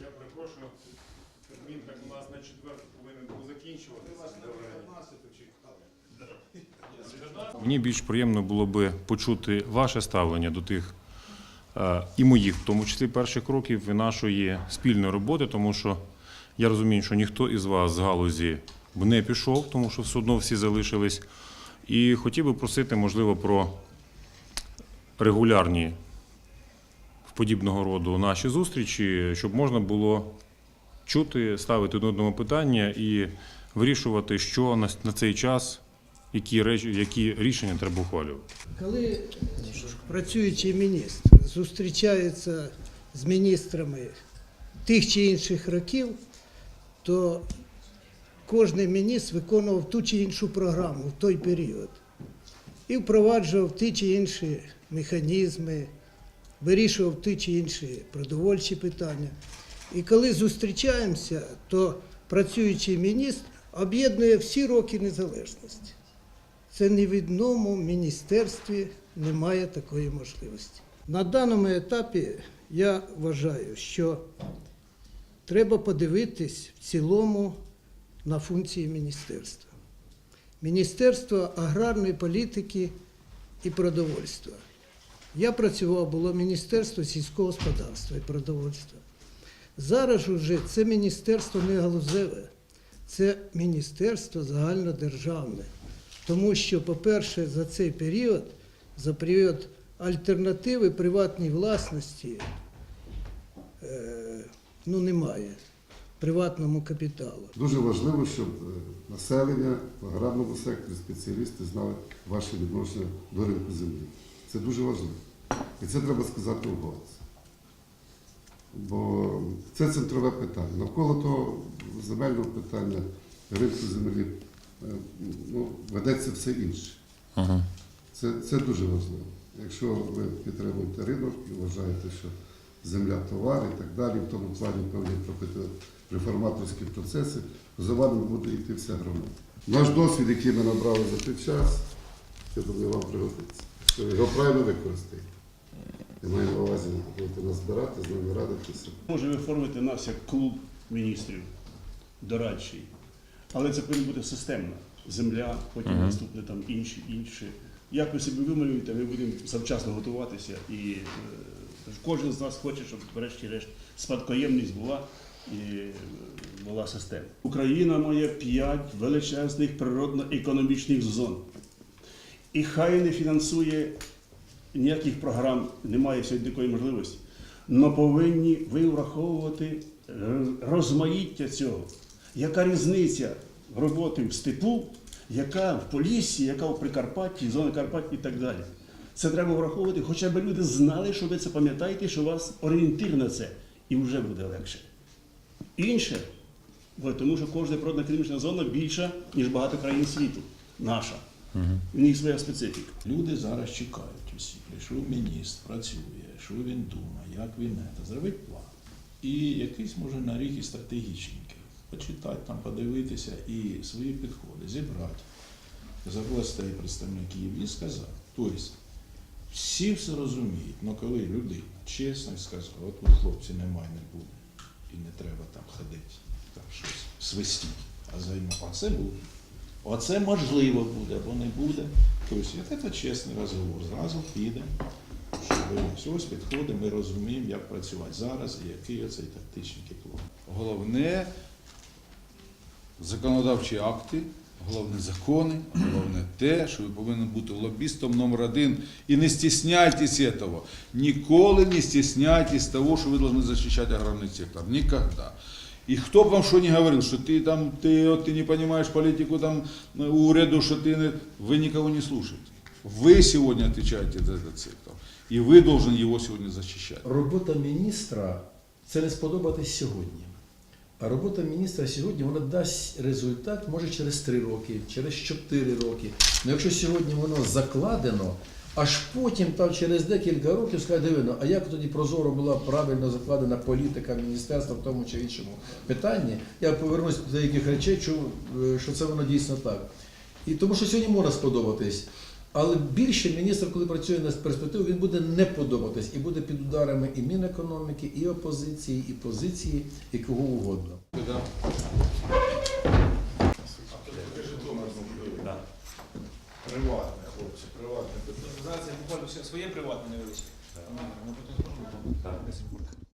Я перепрошую, термін так у нас на четверту повинен був закінчуватися. Мені більш приємно було би почути ваше ставлення до тих е, і моїх, в тому числі перших кроків і нашої спільної роботи, тому що я розумію, що ніхто із вас з галузі не пішов, тому що все одно всі залишились. І хотів би просити, можливо, про регулярні в подібного роду наші зустрічі, щоб можна було чути, ставити до одного питання і вирішувати, що на, цей час, які, речі, які рішення треба ухвалювати. Коли працюючий міністр зустрічається з міністрами тих чи інших років, то кожен міністр виконував ту чи іншу програму в той період і впроваджував ті чи інші механізми, вирішував ті чи інші продовольчі питання. І коли зустрічаємося, то працюючий міністр об'єднує всі роки незалежності. Це ні в одному міністерстві немає такої можливості. На даному етапі я вважаю, що треба подивитись в цілому на функції міністерства. Міністерство аграрної політики і продовольства. Я працював, було Міністерство сільського господарства і продовольства. Зараз вже це міністерство не галузеве, це міністерство загальнодержавне. Тому що, по-перше, за цей період, за період альтернативи приватній власності, е, ну, немає приватному капіталу. Дуже важливо, щоб е, населення в аграрному секторі, спеціалісти знали ваше відношення до ринку землі. Це дуже важливо. І це треба сказати вголос. Бо це центрове питання. Навколо того земельного питання ринку землі е, ну, ведеться все інше. Це, це дуже важливо. Якщо ви підтримуєте ринок і вважаєте, що земля товар і так далі, в тому плані певні пропити- реформаторські процеси, за вами буде йти вся громада. Наш досвід, який ми набрали за той час, я думаю, вам пригодиться. Що його правильно використаєте. Я маю на увазі, будете нас збирати, з нами радитися. Може оформити нас як клуб міністрів дорадчий. Але це повинно бути системно. Земля, потім Мгм. наступне там інші, інші. Як ви собі вималюєте, ми будемо завчасно готуватися. І кожен з нас хоче, щоб врешті-решт спадкоємність була і була система. Україна має п'ять величезних природно-економічних зон. І хай не фінансує ніяких програм, немає сьогодні такої можливості. але повинні ви враховувати е, розмаїття цього. Яка різниця роботи в степу, яка в Поліссі, яка в Прикарпатті, зони Карпат і так далі. Це треба враховувати, хоча б люди знали, що ви це пам'ятаєте, що у вас орієнтир на це, і вже буде легше. Інше, тому що кожна природна економічна зона більша, ніж багато країн світу. Наша. В них своя специфіка. Люди зараз чекають усі. Прийшов міністр, працює, що він думає, як він це, зробить план. І якийсь може на рік і стратегічненький. Почитати там, подивитися і свої підходи, зібрати з областей представників і сказати. Тобто, всі все розуміють, але коли людина чесно сказала, от тут хлопці немає, не буде, і не треба там ходити, там щось свистіть, а займати. Оце буде. Оце можливо буде або не буде. Тобто, це чесний розговор. Зразу піде, щоб ось підходимо, ми розуміємо, як працювати зараз і який оцей тактичний план. Головне законодавчі акти, головне закони, те, що ви повинні бути лобістом номер один. І не стісняйтесь цього. Ніколи не стесняйтесь того, що ви повинні захищати аграрний сектор. Никогда. И кто б вам что ни говорил, что ты там, ты, вот, ты не понимаешь политику там уряду, что ты, не- вы никого не слушаете. Вы сегодня отвечаете за этот сектор. И вы должны его сегодня защищать. Робота міністра це не сподобатись сьогодні. Робота міністра сьогодні вона дасть результат, може через 3 роки, через 4 роки. Ну якщо сьогодні воно закладено, аж потім там через декілька років скаже, дивно, а як тоді прозоро була правильно закладена політика міністерства в тому чи іншому питанні, я повернусь до деяких речей, е, що це воно дійсно так. І тому що сьогодні може сподобатись. Але більше міністр, коли працює на перспективу, він буде не подобатись і буде під ударами і Мінекономіки, і опозиції, і позиції, і кого угодно. Приватне, хлопці, приватне. Зараз я буквально своє приватне невеличке.